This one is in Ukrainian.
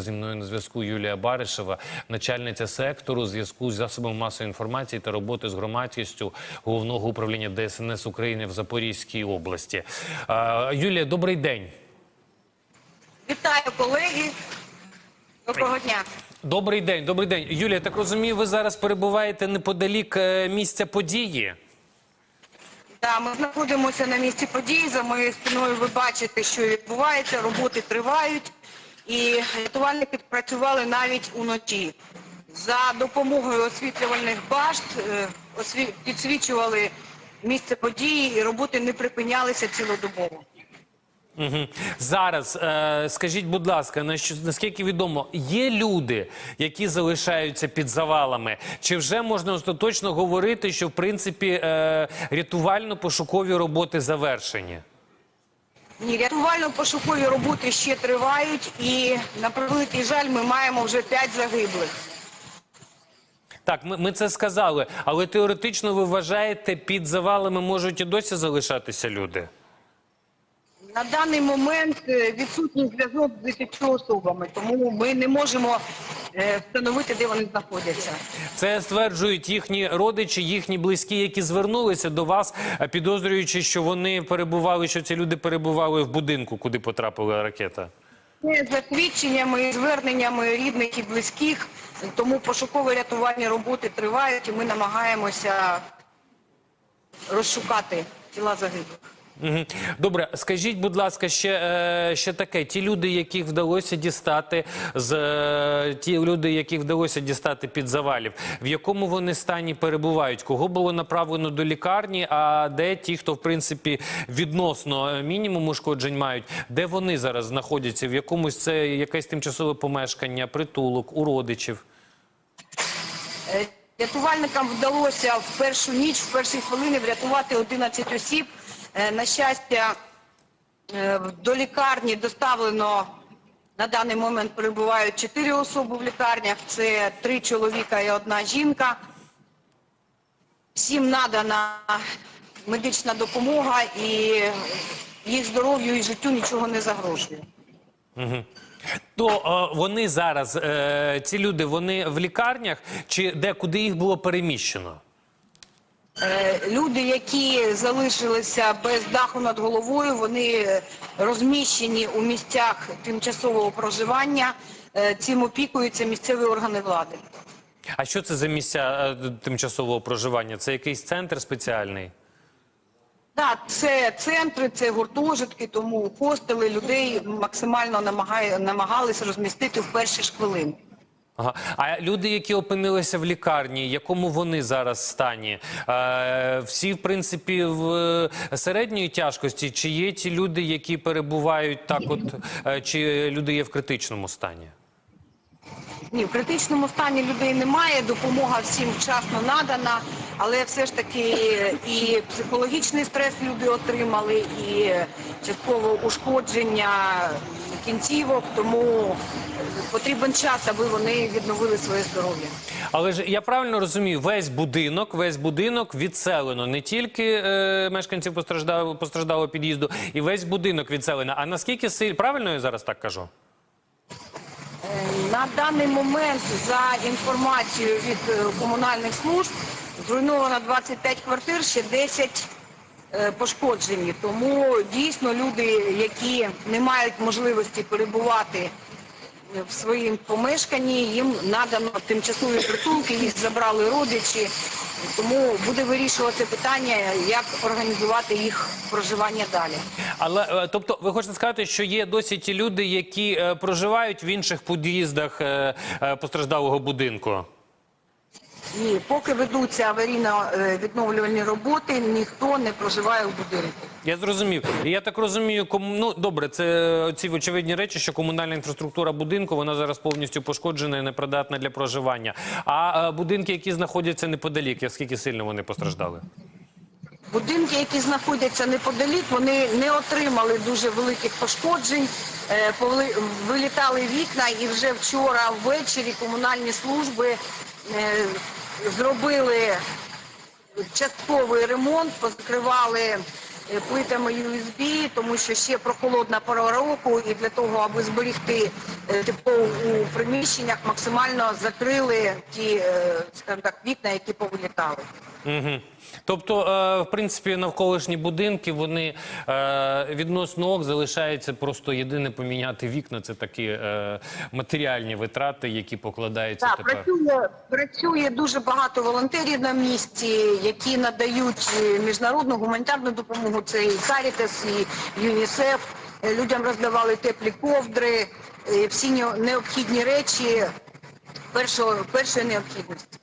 Зі мною на зв'язку Юлія Баришева, начальниця сектору зв'язку з засобами масової інформації та роботи з громадськістю головного управління ДСНС України в Запорізькій області. Юлія, добрий день. Вітаю колеги. Доброго дня. Добрий день, добрий день. Юлія, так розумію, ви зараз перебуваєте неподалік е, місця події. Да, ми знаходимося на місці події. За моєю спиною ви бачите, що відбувається. Роботи тривають, і рятувальники працювали навіть уночі. За допомогою освітлювальних башт е, осві- підсвічували місце події, і роботи не припинялися цілодобово. Угу. Зараз е, скажіть, будь ласка, на що- наскільки відомо, є люди, які залишаються під завалами? Чи вже можна остаточно говорити, що в принципі е, рятувально-пошукові роботи завершені? Ні, рятувально-пошукові роботи ще тривають, і на превеликий жаль, ми маємо вже п'ять загиблих. Так, ми, ми це сказали, але теоретично ви вважаєте, під завалами можуть і досі залишатися люди? На даний момент е, відсутній зв'язок з 10 особами, тому ми не можемо встановити, де вони знаходяться. Це стверджують їхні родичі, їхні близькі, які звернулися до вас, е, підозрюючи, що вони перебували, що ці люди перебували в будинку, куди потрапила ракета. Це за свідченнями зверненнями рідних і близьких, тому пошукові рятувальні роботи тривають і ми намагаємося розшукати тіла загиблих. Добре, скажіть, будь ласка, ще, е, ще таке: ті люди, яких вдалося дістати з е, ті люди, яких вдалося дістати під завалів, в якому вони стані перебувають? Кого було направлено до лікарні? А де ті, хто в принципі відносно е, мінімум ушкоджень мають? Де вони зараз знаходяться? В якомусь це якесь тимчасове помешкання, притулок, у родичів? Рятувальникам вдалося в першу ніч, в перші хвилини врятувати 11 осіб. Е, На щастя, е, до лікарні доставлено на даний момент перебувають 4 особи в лікарнях. Це три чоловіка і одна жінка. Всім надана медична допомога і їх здоров'ю і життю нічого не загрожує. То е, вони зараз, е, ці люди, вони в лікарнях чи де куди їх було переміщено? Е, Люди, які залишилися без даху над головою, вони розміщені у місцях тимчасового проживання. Е, Цим опікуються місцеві органи влади. А що це за місця е, тимчасового проживання? Це якийсь центр спеціальний? Так, це центри, це гуртожитки, тому хостели людей максимально намагає, намагались розмістити в перші ж хвилини. Ага. А люди, які опинилися в лікарні, якому вони зараз стані? Е, всі, в принципі, в е, середньої тяжкості? Чи є ті люди, які перебувають так, от е, чи люди є в критичному стані? Ні, в критичному стані людей немає, допомога всім вчасно надана, але все ж таки і психологічний стрес люди отримали, і частково ушкодження кінцівок, тому потрібен час, аби вони відновили своє здоров'я. Але ж я правильно розумію, весь будинок, весь будинок відселено не тільки е, мешканців постраждалого постраждалого під'їзду, і весь будинок відселено. А наскільки силь правильно я зараз так кажу? На даний момент, за інформацією від е, комунальних служб, зруйновано 25 квартир, ще 10 е, пошкоджені. Тому дійсно люди, які не мають можливості перебувати в своїм помешканні, їм надано тимчасові притулки, їх забрали родичі. Тому буде вирішувати питання, як організувати їх проживання далі. Але е, тобто, ви хочете сказати, що є досі ті люди, які е, проживають в інших під'їздах е, е, постраждалого будинку? Ні, поки ведуться аварійно-відновлювальні роботи, ніхто не проживає в будинку. Я зрозумів. І я так розумію, кому ну добре, це ці очевидні речі, що комунальна інфраструктура будинку вона зараз повністю пошкоджена і непридатна для проживання. А е, будинки, які знаходяться неподалік, наскільки сильно вони постраждали? Будинки, які знаходяться неподалік, вони не отримали дуже великих пошкоджень. Е, повли- Вилітали вікна і вже вчора ввечері комунальні служби е, зробили частковий ремонт, позакривали е, плитами USB, тому що ще прохолодна пора року, і для того, аби зберегти е, тепло у приміщеннях, максимально закрили ті, е, скажімо так, вікна, які повилітали. Угу. Тобто, е, в принципі, навколишні будинки вони е, відносно ок залишається просто єдине поміняти вікна. Це такі е, матеріальні витрати, які покладаються Так, тепер. працює, працює дуже багато волонтерів на місці, які надають міжнародну гуманітарну допомогу. Це і Caritas, і ЮНІСЕФ. Людям роздавали теплі ковдри, всі нео- необхідні речі першого, першої необхідності.